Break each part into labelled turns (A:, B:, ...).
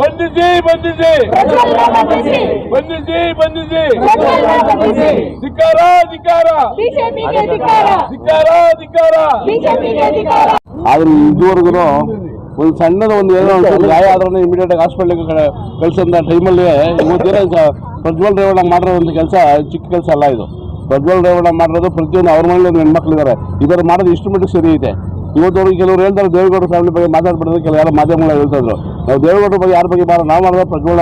A: ಬಂಧಿಸಿ ಬಂಧಿಸಿ.
B: ಆದ್ರೆ ಇದುವರೆಗೂ ಒಂದು ಸಣ್ಣದ ಒಂದು ಏನೋ ಒಂಚೂರು ಗಾಯ ಆದ್ರೂ ಇಮಿಡಿಯೇಟ್ ಆಗಿ ಹಾಸ್ಪಿಟ್ಲಿಗೆ ಕಳ್ಸಂತ ಟೈಮಲ್ಲಿ ಇವತ್ತೇನೋ ಸ- ಪ್ರಜ್ವಲ್ ರೇವಣ್ಣ ಒಂದು ಕೆಲಸ ಚಿಕ್ಕ ಕೆಲಸ ಅಲ್ಲ ಇದು. ಪ್ರಜ್ವಲ್ ರೇವಣ್ಣ ಮಾಡಿರೋದು ಪ್ರತಿಯೊಂದು ಅವ್ರ ಮನೇಲಿ ಹೆಣ್ಮಕ್ಳಿದ್ದಾರೆ ಇದರ ಮಾಡೋದು ಇಷ್ಟು ಮಟ್ಟಿಗೆ ಸರಿ ಐತೆ. ಇವತ್ತು ಕೆಲವರು ಹೇಳ್ತಾರೆ ದೇವೇಗೌಡ ಫ್ಯಾಮಿಲಿ ಬಗ್ಗೆ ಮಾತಾಡ್ಬಿಡೋದು ಕೆಲವು ಯಾರು ಮಾಧ್ಯಮಗಳು ಹೇಳ್ತಾ ಇದ್ರು. ನಾವು ದೇವೇಗೌಡರ ಬಗ್ಗೆ ಯಾರ ಬಗ್ಗೆ ಮಾಡೋದು ನಾವು ಮಾಡೋದು ಪ್ರಜ್ವಲ್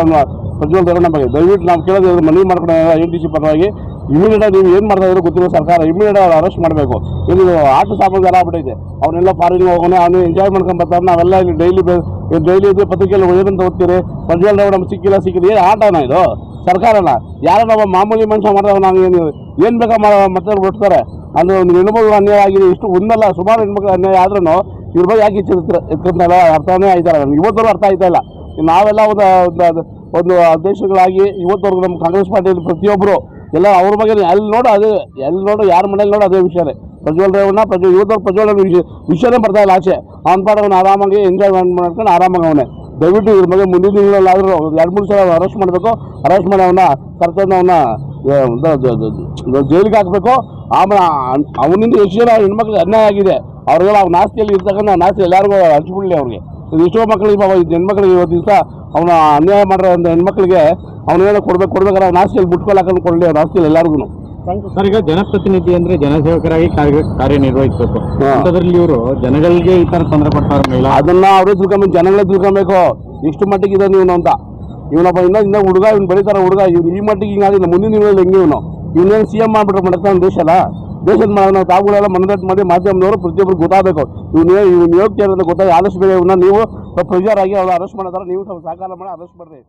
B: ಪ್ರಜ್ವಲ್ ರೇವಣ್ಣ ಬಗ್ಗೆ. ದಯವಿಟ್ಟು ನಾವು ಕೇಳೋದು ಇವ್ರು ಮನವಿ ಮಾಡ್ಕೊಂಡು ಎನ್ ಟಿ ಸಿ ಪರವಾಗಿ. ಇಮಿಡಿಯೇಟ್ ನೀವು ಏನು ಮಾಡ್ತಾ ಇದ್ರು ಗೊತ್ತಿರೋ ಸರ್ಕಾರ ಇಮಿಡಿಯೇಟ್ ಅವ್ರು ಅರೆಸ್ಟ್ ಮಾಡಬೇಕು. ಇದು ಆಟ ಜನ ಆಗ್ಬಿಟ್ಟೈತೆ. ಅವನ್ನೆಲ್ಲ ಫಾರಿನ್ ಹೋಗೋಣ, ಅವನು ಎಂಜಾಯ್ ಮಾಡ್ಕೊಂಡ್ ಬರ್ತಾರೆ ನಾವೆಲ್ಲ ಇಲ್ಲಿ ಡೈಲಿ ಡೈಲಿ ಇದ್ರೆ ಪತ್ರಿಕೆಯಲ್ಲಿ ಏನಂತ ಓದ್ತೀರಿ. ಪ್ರಜ್ವಲ್ ರೇವಣ್ಣ ಸಿಕ್ಕಿಲ್ಲ ಸಿಕ್ಕಿದೆ ಏನು ಆಟನ ಇದು? ಸರ್ಕಾರನ. ಯಾರು ನಮ್ಮ ಮಾಮೂಲಿ ಮನುಷ್ಯ ಮಾಡಿದಾಗ ನಾವು ಏನು ಏನು ಬೇಕಾ ಮತ್ತೆ ಬಿಡ್ತಾರೆ? ಅಂದ್ರೆ ಒಂದು ಹೆಣ್ಮಗಳು ಅನ್ಯಾಯ ಆಗಿದೆ, ಇಷ್ಟು ಒಂದಲ್ಲ, ಸುಮಾರು ಹೆಣ್ಮಕ್ಳು ಅನ್ಯಾಯ ಆದ್ರೂ ಇವ್ರ ಬಗ್ಗೆ ಯಾಕೆ ಎತ್ಕೊಂತಲ್ಲ ಅರ್ಥನೇ ಆಯ್ತಾರ ನನಗೆ ಇವತ್ತವರೆಗೂ ಅರ್ಥ ಆಯ್ತಾ ಇಲ್ಲ. ನಾವೆಲ್ಲ ಒಂದು, ಒಂದು- ಅಧ್ಯಕ್ಷಗಳಾಗಿ ಇವತ್ತವರೆಗೂ ನಮ್ಮ ಕಾಂಗ್ರೆಸ್ ಪಾರ್ಟಿಯಲ್ಲಿ ಪ್ರತಿಯೊಬ್ಬರು ಎಲ್ಲ ಅವ್ರ ಬಗ್ಗೆ ಎಲ್ಲಿ ನೋಡು, ಅದೇ ಎಲ್ಲಿ ನೋಡು, ಯಾರ ಮನೇಲಿ ನೋಡು ಅದೇ ವಿಷಯನೇ. ಪ್ರಜ್ವಲ್ ರೇವಣ್ಣ, ಪ್ರಜ್ವಲ್, ಇವತ್ತವ್ರು ಪ್ರಜ್ವಲ್ ವಿಷಯ ವಿಷಯನೇ ಬರ್ತಾ ಆಚೆ. ಅವ್ನ ಪಾಡವನ್ನು ಆರಾಮಾಗಿ ಎಂಜಾಯ್ಮೆಂಟ್ ಮಾಡ್ಕೊಂಡು ಆರಾಮಾಗಿ ಅವನೇ. ದಯವಿಟ್ಟು ಇದ್ರ ಬಗ್ಗೆ ಮುಂದಿನ ತಿಂಗಳಲ್ಲಾದರೂ ಎರಡು ಮೂರು ಸಲ ಅರೆಸ್ಟ್ ಮಾಡಬೇಕು. ಅರೆಸ್ಟ್ ಮಾಡಿ ಅವನ್ನ ಕರ್ಕೊಂಡು ಅವನ್ನ ಜೈಲಿಗೆ ಹಾಕಬೇಕು. ಆಮೇಲೆ ಅವನಿಂದ ಎಷ್ಟು ಜನ ಹೆಣ್ಮಕ್ಳಿಗೆ ಅನ್ಯಾಯ ಆಗಿದೆ ಅವ್ರಿಗೆಲ್ಲ ಅವ್ನ ಆಸ್ತಿಯಲ್ಲಿ ಇರ್ತಕ್ಕಂಥ ಅವ್ನ ಆಸ್ತಿ ಎಲ್ಲರಿಗೂ ಹಂಚ್ಬಿಡಲಿ ಅವ್ರಿಗೆ. ಎಷ್ಟೋ ಮಕ್ಕಳಿಗೆ ಪಾಪ ಇದು ಹೆಣ್ಮಕ್ಳಿಗೆ ಇವತ್ತು ದಿವಸ ಅವನ ಅನ್ಯಾಯ ಮಾಡಿರೋ ಹೆಣ್ಮಕ್ಳಿಗೆ ಅವನೇನೋ ಕೊಡ್ಬೇಕು, ಕೊಡ್ಬೇಕಾದ್ರೆ ಅವ್ನ ಆಸ್ತಿಯಲ್ಲಿ ಬಿಟ್ಕೊಲ್ ಹಾಕೊಂಡು ಕೊಡಲಿ ಅವ್ನ ಆಸ್ತಿಯಲ್ಲಿ ಎಲ್ಲರಿಗೂ
C: ಸರ್ ಈಗ ಜನಪ್ರತಿನಿಧಿ ಅಂದ್ರೆ ಜನಸೇವಕರಾಗಿ ಕಾರ್ಯ ಕಾರ್ಯನಿರ್ವಹಿಸಬೇಕು.
B: ಹಾ.
C: ಅಂಥದ್ರಲ್ಲಿ ಇವರು ಜನಗಳಿಗೆ ಈ ತರ ತೊಂದರೆ ಮಹಿಳಾ?
B: ಅದನ್ನ ಅವರು ತಿಳ್ಕೊಬೇಕು ಜನಗಳೇ ತಿಳ್ಕೊಬೇಕು. ಇಷ್ಟು ಮಟ್ಟಿಗೆ ಇದೆ ಇವನು ಅಂತ. ಇವನಪ್ಪ ಇನ್ನೂ ಇನ್ನ ಹುಡುಗ ಇವ್ನು ಬರೀತಾರ ಹುಡುಗ. ಇವ್ನು ಈ ಮಟ್ಟಿಗೆ ಹಿಂಗಾಗಿಲ್ಲ ಮುಂದಿನ ದಿನಗಳಲ್ಲಿ ಹೆಂಗೆ ಇವನು? ಇವನೇನು ಸಿ ಎಂ ಮಾಡ್ಬಿಟ್ರೆ ಮಾಡ್ತಾನೆ ದೇಶ ಅಲ್ಲ? ದೇಶದ ನಾವು ತಾವುಗಳೆಲ್ಲ ಮನದಟ್ಟು ಮಾಡಿ ಮಾಧ್ಯಮದವರು ಪ್ರತಿಯೊಬ್ಬರು ಗೊತ್ತಾಗಬೇಕು. ಇವನು ಇವ್ನು ಯೋಗ್ಯ ಅಂತ ಗೊತ್ತಾಗ ಆದಷ್ಟು ಬೇರೆ ಇವನ್ನ ನೀವು ಪ್ರಜಾರಾಗಿ ಅವ್ರು ಅರೆಸ್ಟ್ ಮಾಡ್ತಾರೆ ನೀವು ಸ್ವಲ್ಪ ಸಹಕಾರ ಮಾಡಿ ಅರೆಸ್ಟ್ ಮಾಡ್ರಿ.